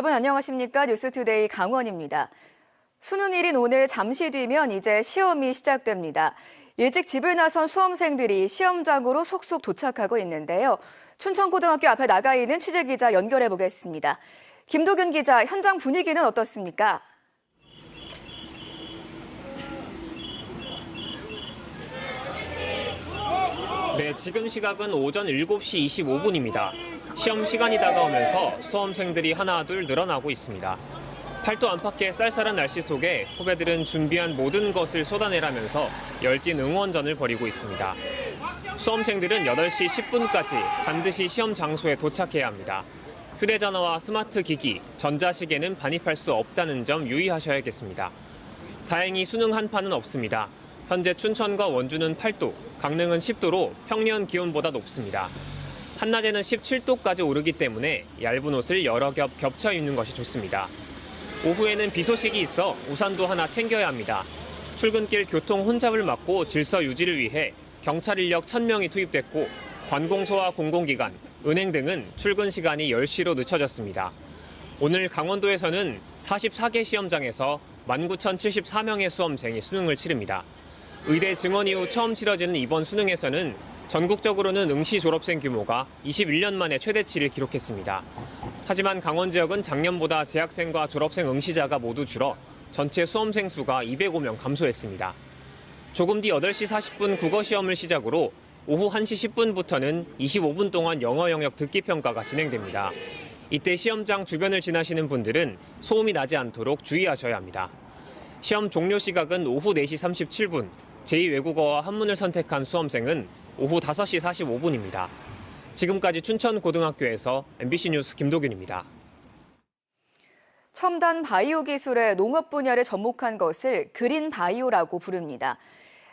여러분 안녕하십니까? 뉴스투데이 강원입니다. 수능일인 오늘 잠시 뒤면 이제 시험이 시작됩니다. 일찍 집을 나선 수험생들이 시험장으로 속속 도착하고 있는데요. 춘천고등학교 앞에 나가 있는 취재기자 연결해 보겠습니다. 김도균 기자, 현장 분위기는 어떻습니까? 네, 지금 시각은 오전 7시 25분입니다. 시험 시간이 다가오면서 수험생들이 하나 둘 늘어나고 있습니다. 팔도 안팎의 쌀쌀한 날씨 속에 후배들은 준비한 모든 것을 쏟아내라면서 열띤 응원전을 벌이고 있습니다. 수험생들은 8시 10분까지 반드시 시험 장소에 도착해야 합니다. 휴대전화와 스마트 기기, 전자시계는 반입할 수 없다는 점 유의하셔야겠습니다. 다행히 수능 한파는 없습니다. 현재 춘천과 원주는 8도, 강릉은 10도로 평년 기온보다 높습니다. 한낮에는 17도까지 오르기 때문에 얇은 옷을 여러 겹 겹쳐 입는 것이 좋습니다. 오후에는 비 소식이 있어 우산도 하나 챙겨야 합니다. 출근길 교통 혼잡을 막고 질서 유지를 위해 경찰 인력 1000명이 투입됐고 관공서와 공공기관, 은행 등은 출근 시간이 10시로 늦춰졌습니다. 오늘 강원도에서는 44개 시험장에서 19,074명의 수험생이 수능을 치릅니다. 의대 증원 이후 처음 치러지는 이번 수능에서는 전국적으로는 응시 졸업생 규모가 21년 만에 최대치를 기록했습니다. 하지만 강원 지역은 작년보다 재학생과 졸업생 응시자가 모두 줄어 전체 수험생 수가 205명 감소했습니다. 조금 뒤 8시 40분 국어 시험을 시작으로 오후 1시 10분부터는 25분 동안 영어 영역 듣기 평가가 진행됩니다. 이때 시험장 주변을 지나시는 분들은 소음이 나지 않도록 주의하셔야 합니다. 시험 종료 시각은 오후 4시 37분, 제2외국어와 한문을 선택한 수험생은 오후 5시 45분입니다. 지금까지 춘천고등학교에서 MBC 뉴스 김도균입니다. 첨단 바이오 기술의 농업 분야를 접목한 것을 그린 바이오라고 부릅니다.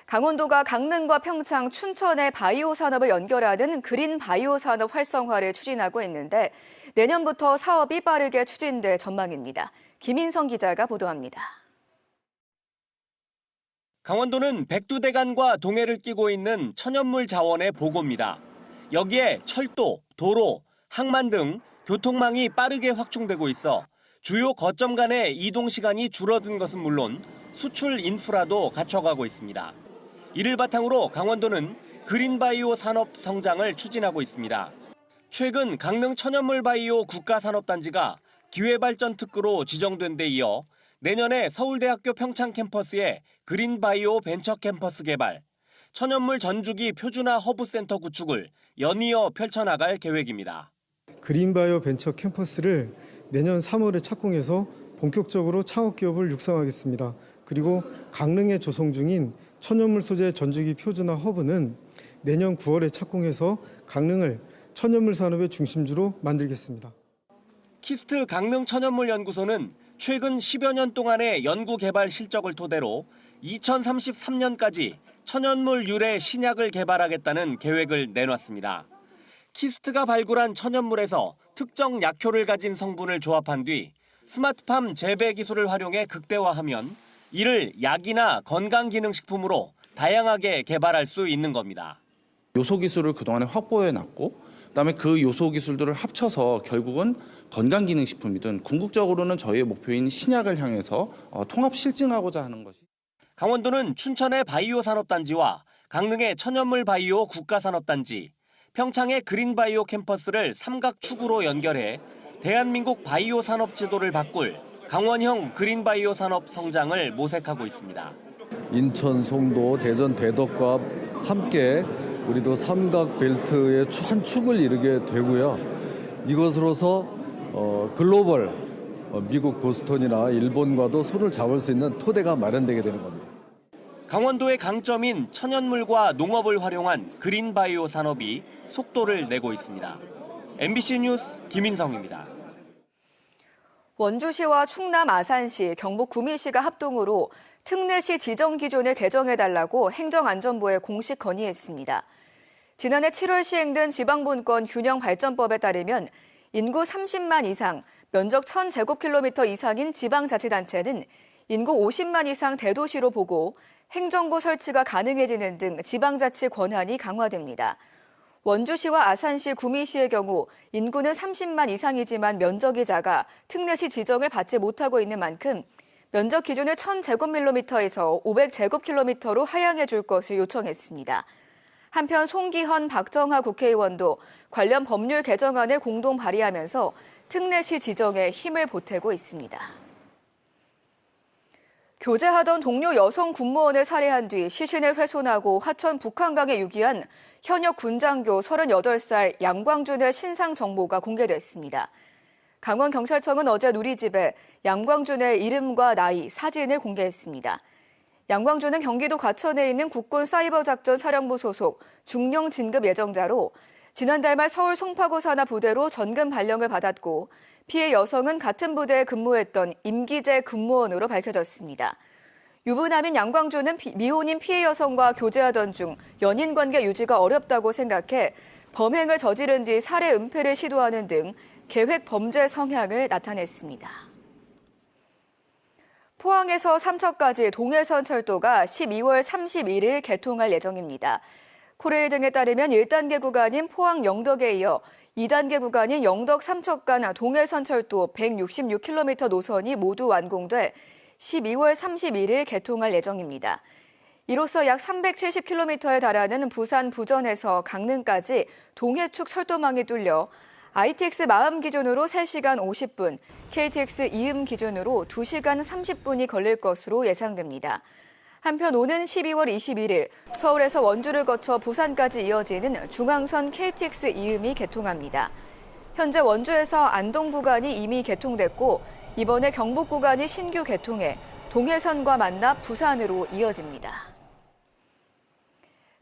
강원도가 강릉과 평창, 춘천의 바이오 산업을 연결하는 그린 바이오 산업 활성화를 추진하고 있는데 내년부터 사업이 빠르게 추진될 전망입니다. 김인성 기자가 보도합니다. 강원도는 백두대간과 동해를 끼고 있는 천연물 자원의 보고입니다. 여기에 철도, 도로, 항만 등 교통망이 빠르게 확충되고 있어 주요 거점 간의 이동 시간이 줄어든 것은 물론 수출 인프라도 갖춰가고 있습니다. 이를 바탕으로 강원도는 그린바이오 산업 성장을 추진하고 있습니다. 최근 강릉 천연물 바이오 국가산업단지가 기회발전 특구로 지정된 데 이어 내년에 서울대학교 평창 캠퍼스에 그린바이오 벤처 캠퍼스 개발, 천연물 전주기 표준화 허브센터 구축을 연이어 펼쳐나갈 계획입니다. 그린바이오 벤처 캠퍼스를 내년 3월에 착공해서 본격적으로 창업 기업을 육성하겠습니다. 그리고 강릉에 조성 중인 천연물 소재 전주기 표준화 허브는 내년 9월에 착공해서 강릉을 천연물 산업의 중심지로 만들겠습니다. 키스트 강릉 천연물 연구소는 최근 10여 년 동안의 연구 개발 실적을 토대로 2033년까지 천연물 유래 신약을 개발하겠다는 계획을 내놨습니다. 키스트가 발굴한 천연물에서 특정 약효를 가진 성분을 조합한 뒤 스마트팜 재배 기술을 활용해 극대화하면 이를 약이나 건강기능식품으로 다양하게 개발할 수 있는 겁니다. 요소 기술을 그동안에 확보해 놨고 그다음에 그 요소 기술들을 합쳐서 결국은 건강기능식품이든 궁극적으로는 저희의 목표인 신약을 향해서 어, 통합 실증하고자 하는 것이 강원도는 춘천의 바이오 산업단지와 강릉의 천연물 바이오 국가산업단지, 평창의 그린 바이오 캠퍼스를 삼각축으로 연결해 대한민국 바이오 산업 지도를 바꿀 강원형 그린 바이오 산업 성장을 모색하고 있습니다. 인천, 송도, 대전, 대덕과 함께 우리도 삼각 벨트의 한 축을 이루게 되고요. 이것으로서 어, 글로벌 어, 미국 보스턴이나 일본과도 손을 잡을 수 있는 토대가 마련되게 되는 겁니다. 강원도의 강점인 천연물과 농업을 활용한 그린바이오 산업이 속도를 내고 있습니다. MBC 뉴스 김인성입니다. 원주시와 충남 아산시, 경북 구미시가 합동으로 특례시 지정 기준을 개정해달라고 행정안전부에 공식 건의했습니다. 지난해 7월 시행된 지방분권 균형 발전법에 따르면 인구 30만 이상, 면적 1000제곱킬로미터 이상인 지방자치단체는 인구 50만 이상 대도시로 보고 행정구 설치가 가능해지는 등 지방자치 권한이 강화됩니다. 원주시와 아산시, 구미시의 경우 인구는 30만 이상이지만 면적이 작아 특례시 지정을 받지 못하고 있는 만큼 면적 기준을 1000제곱밀리미터에서 500제곱킬로미터로 하향해 줄 것을 요청했습니다. 한편 송기헌, 박정하 국회의원도 관련 법률 개정안을 공동 발의하면서 특례시 지정에 힘을 보태고 있습니다. 교제하던 동료 여성 군무원을 살해한 뒤 시신을 훼손하고 화천 북한강에 유기한 현역 군장교 38살 양광준의 신상 정보가 공개됐습니다. 강원경찰청은 어제 누리집에 양광준의 이름과 나이, 사진을 공개했습니다. 양광준은 경기도 과천에 있는 국군 사이버작전 사령부 소속 중령 진급 예정자로 지난달 말 서울 송파구 산하 부대로 전금 발령을 받았고 피해 여성은 같은 부대에 근무했던 임기재 근무원으로 밝혀졌습니다. 유부남인 양광준은 피- 미혼인 피해 여성과 교제하던 중 연인 관계 유지가 어렵다고 생각해 범행을 저지른 뒤 살해 은폐를 시도하는 등 계획 범죄 성향을 나타냈습니다. 포항에서 삼척까지 동해선 철도가 12월 31일 개통할 예정입니다. 코레일 등에 따르면 1단계 구간인 포항 영덕에 이어 2단계 구간인 영덕 삼척 간 동해선 철도 166km 노선이 모두 완공돼 12월 31일 개통할 예정입니다. 이로써 약 370km에 달하는 부산 부전에서 강릉까지 동해축 철도망이 뚫려 ITX 마음 기준으로 3시간 50분, KTX 이음 기준으로 2시간 30분이 걸릴 것으로 예상됩니다. 한편 오는 12월 21일 서울에서 원주를 거쳐 부산까지 이어지는 중앙선 KTX 이음이 개통합니다. 현재 원주에서 안동 구간이 이미 개통됐고 이번에 경북 구간이 신규 개통해 동해선과 만나 부산으로 이어집니다.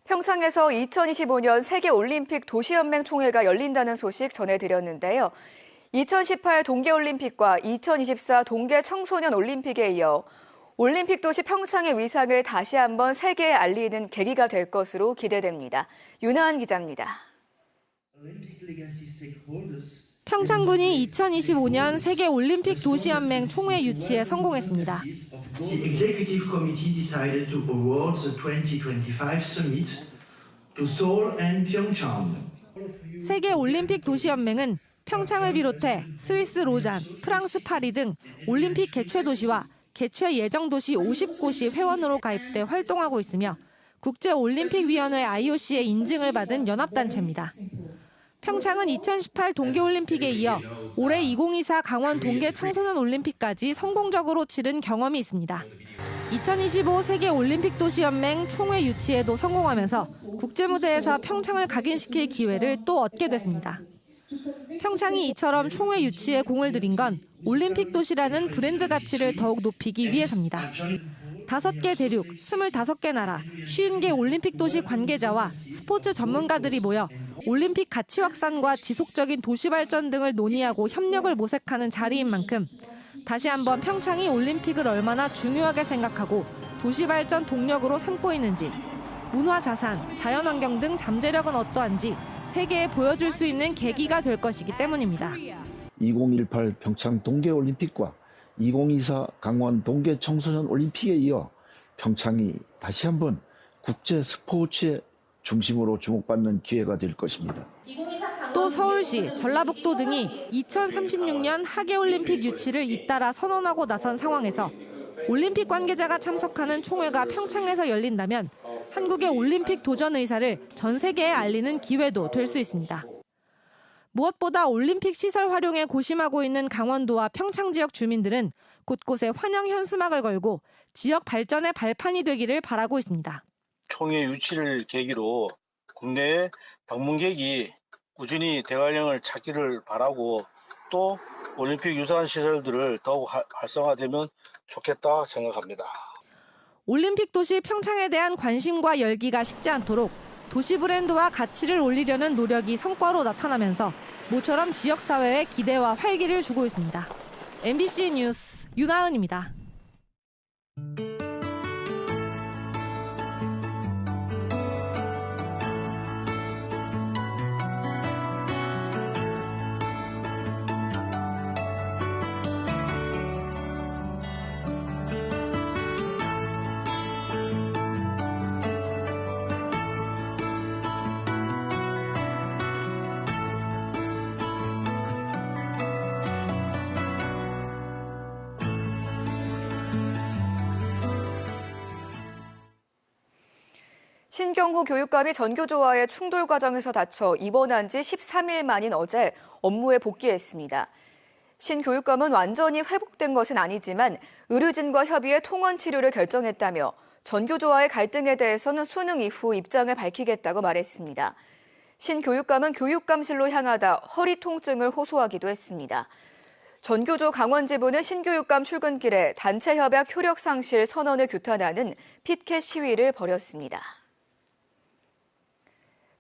평창에서 2025년 세계올림픽 도시연맹 총회가 열린다는 소식 전해드렸는데요. 2018 동계올림픽과 2024 동계 청소년 올림픽에 이어 올림픽 도시 평창의 위상을 다시 한번 세계에 알리는 계기가 될 것으로 기대됩니다. 윤하은 기자입니다. 평창군이 2025년 세계 올림픽 도시연맹 총회 유치에 성공했습니다. The executive committee decided to award the 2025 summit to Seoul and Pyeongchang. 세계 올림픽 도시연맹은 평창을 비롯해 스위스 로잔, 프랑스 파리 등 올림픽 개최 도시와 개최 예정 도시 50곳이 회원으로 가입돼 활동하고 있으며 국제 올림픽 위원회 IOC의 인증을 받은 연합단체입니다. 평창은 2018 동계올림픽에 이어 올해 2024 강원 동계 청소년 올림픽까지 성공적으로 치른 경험이 있습니다. 2025 세계 올림픽 도시연맹 총회 유치에도 성공하면서 국제 무대에서 평창을 각인시킬 기회를 또 얻게 됐습니다. 평창이 이처럼 총회 유치에 공을 들인 건 올림픽 도시라는 브랜드 가치를 더욱 높이기 위해서입니다. 다섯 개 대륙, 25개 나라, 50개 올림픽 도시 관계자와 스포츠 전문가들이 모여 올림픽 가치 확산과 지속적인 도시 발전 등을 논의하고 협력을 모색하는 자리인 만큼 다시 한번 평창이 올림픽을 얼마나 중요하게 생각하고 도시 발전 동력으로 삼고 있는지 문화 자산, 자연환경 등 잠재력은 어떠한지 세계에 보여줄 수 있는 계기가 될 것이기 때문입니다. 2018 평창 동계올림픽과 2024 강원 동계 청소년 올림픽에 이어 평창이 다시 한번 국제 스포츠의 중심으로 주목받는 기회가 될 것입니다. 또 서울시, 전라북도 등이 2036년 하계올림픽 유치를 잇따라 선언하고 나선 상황에서 올림픽 관계자가 참석하는 총회가 평창에서 열린다면 한국의 올림픽 도전 의사를 전 세계에 알리는 기회도 될 수 있습니다. 무엇보다 올림픽 시설 활용에 고심하고 있는 강원도와 평창 지역 주민들은 곳곳에 환영 현수막을 걸고 지역 발전의 발판이 되기를 바라고 있습니다. 총회 유치를 계기로 국내에 방문객이 꾸준히 대관령을 찾기를 바라고 또 올림픽 유사한 시설들을 더욱 화- 활성화되면 좋겠다 생각합니다. 올림픽 도시 평창에 대한 관심과 열기가 식지 않도록 도시 브랜드와 가치를 올리려는 노력이 성과로 나타나면서 모처럼 지역 사회에 기대와 활기를 주고 있습니다. MBC 뉴스 윤하은입니다. 신경호 교육감이 전교조와의 충돌 과정에서 다쳐 입원한 지 13일 만인 어제 업무에 복귀했습니다. 신 교육감은 완전히 회복된 것은 아니지만 의료진과 협의해 통원 치료를 결정했다며 전교조와의 갈등에 대해서는 수능 이후 입장을 밝히겠다고 말했습니다. 신 교육감은 교육감실로 향하다 허리 통증을 호소하기도 했습니다. 전교조 강원지부는 신교육감 출근길에 단체 협약 효력 상실 선언을 규탄하는 피켓 시위를 벌였습니다.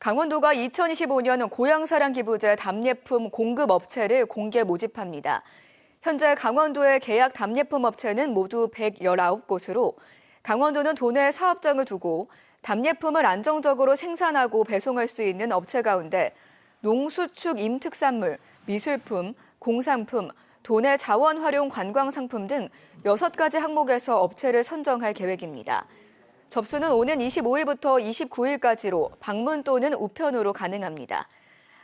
강원도가 2025년 고향사랑 기부제 답례품 공급 업체를 공개 모집합니다. 현재 강원도의 계약 답례품 업체는 모두 119곳으로 강원도는 도내 사업장을 두고 답례품을 안정적으로 생산하고 배송할 수 있는 업체 가운데 농수축 임특산물, 미술품, 공산품, 도내 자원 활용 관광 상품 등 6가지 항목에서 업체를 선정할 계획입니다. 접수는 오는 25일부터 29일까지로 방문 또는 우편으로 가능합니다.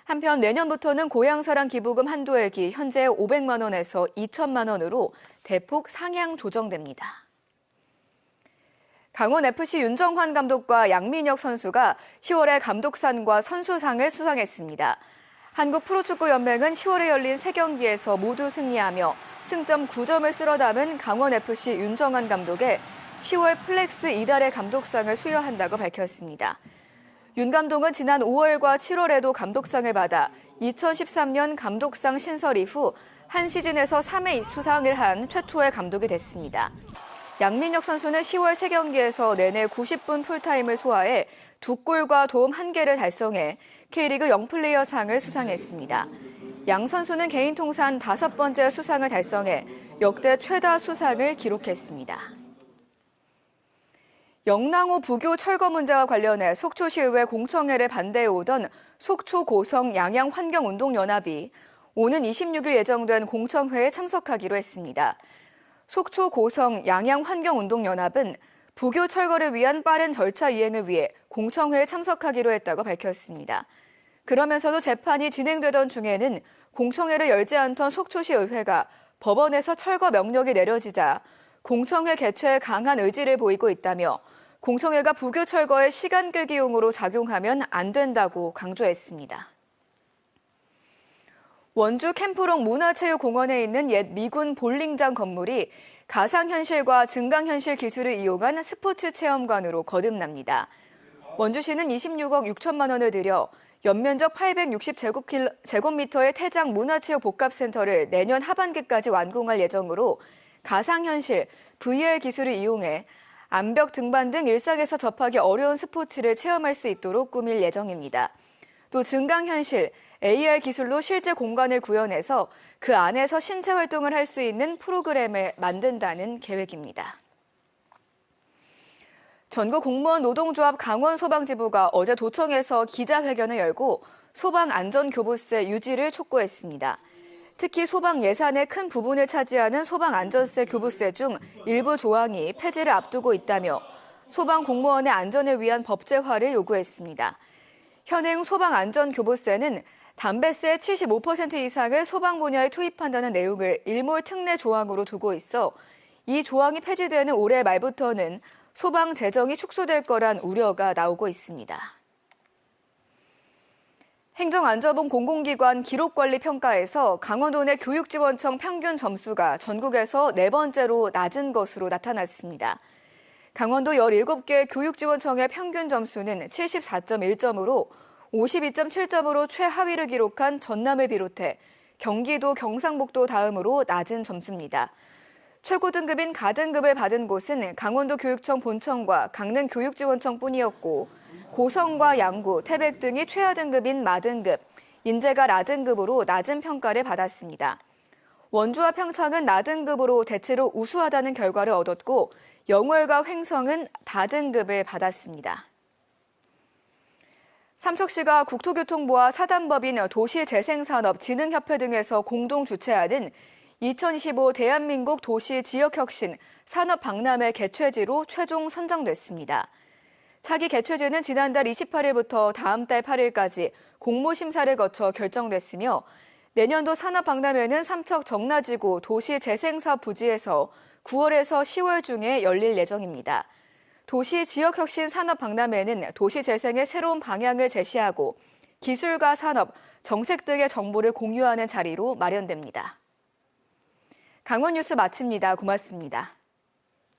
한편 내년부터는 고향사랑 기부금 한도액이 현재 500만 원에서 2천만 원으로 대폭 상향 조정됩니다. 강원FC 윤정환 감독과 양민혁 선수가 10월에 감독상과 선수상을 수상했습니다. 한국 프로축구연맹은 10월에 열린 3경기에서 모두 승리하며 승점 9점을 쓸어 담은 강원FC 윤정환 감독의 10월 플렉스 이달의 감독상을 수여한다고 밝혔습니다. 윤 감독은 지난 5월과 7월에도 감독상을 받아 2013년 감독상 신설 이후 한 시즌에서 3회 수상을 한 최초의 감독이 됐습니다. 양민혁 선수는 10월 3경기에서 내내 90분 풀타임을 소화해 두 골과 도움 1개를 달성해 K리그 영플레이어 상을 수상했습니다. 양 선수는 개인 통산 다섯 번째 수상을 달성해 역대 최다 수상을 기록했습니다. 영랑호 부교 철거 문제와 관련해 속초시의회 공청회를 반대해 오던 속초 고성 양양환경운동연합이 오는 26일 예정된 공청회에 참석하기로 했습니다. 속초 고성 양양환경운동연합은 부교 철거를 위한 빠른 절차 이행을 위해 공청회에 참석하기로 했다고 밝혔습니다. 그러면서도 재판이 진행되던 중에는 공청회를 열지 않던 속초시 의회가 법원에서 철거 명령이 내려지자 공청회 개최에 강한 의지를 보이고 있다며 공청회가 부교 철거의 시간 끌기용으로 작용하면 안 된다고 강조했습니다. 원주 캠프롱 문화체육공원에 있는 옛 미군 볼링장 건물이 가상현실과 증강현실 기술을 이용한 스포츠 체험관으로 거듭납니다. 원주시는 26억 6천만 원을 들여 연면적 860제곱미터의 태장 문화체육 복합센터를 내년 하반기까지 완공할 예정으로 가상현실, VR 기술을 이용해 암벽 등반 등 일상에서 접하기 어려운 스포츠를 체험할 수 있도록 꾸밀 예정입니다. 또 증강현실, AR 기술로 실제 공간을 구현해서 그 안에서 신체 활동을 할 수 있는 프로그램을 만든다는 계획입니다. 전국 공무원 노동조합 강원소방지부가 어제 도청에서 기자회견을 열고 소방 안전교부세 유지를 촉구했습니다. 특히 소방 예산의 큰 부분을 차지하는 소방 안전세 교부세 중 일부 조항이 폐지를 앞두고 있다며 소방 공무원의 안전을 위한 법제화를 요구했습니다. 현행 소방 안전 교부세는 담배세 75% 이상을 소방 분야에 투입한다는 내용을 일몰 특례 조항으로 두고 있어 이 조항이 폐지되는 올해 말부터는 소방 재정이 축소될 거란 우려가 나오고 있습니다. 행정안전본 공공기관 기록관리평가에서 강원도 내 교육지원청 평균 점수가 전국에서 네 번째로 낮은 것으로 나타났습니다. 강원도 17개 교육지원청의 평균 점수는 74.1점으로 52.7점으로 최하위를 기록한 전남을 비롯해 경기도, 경상북도 다음으로 낮은 점수입니다. 최고 등급인 가등급을 받은 곳은 강원도 교육청 본청과 강릉 교육지원청뿐이었고 고성과 양구, 태백 등이 최하 등급인 마등급, 인제가 라등급으로 낮은 평가를 받았습니다. 원주와 평창은 나등급으로 대체로 우수하다는 결과를 얻었고 영월과 횡성은 다등급을 받았습니다. 삼척시가 국토교통부와 사단법인 도시재생산업진흥협회 등에서 공동 주최하는 2025 대한민국 도시 지역혁신 산업박람회 개최지로 최종 선정됐습니다. 차기 개최지는 지난달 28일부터 다음 달 8일까지 공모 심사를 거쳐 결정됐으며 내년도 산업박람회는 삼척 정나지구 도시재생사업 부지에서 9월에서 10월 중에 열릴 예정입니다. 도시 지역혁신 산업박람회는 도시재생의 새로운 방향을 제시하고 기술과 산업, 정책 등의 정보를 공유하는 자리로 마련됩니다. 강원 뉴스 마칩니다. 고맙습니다.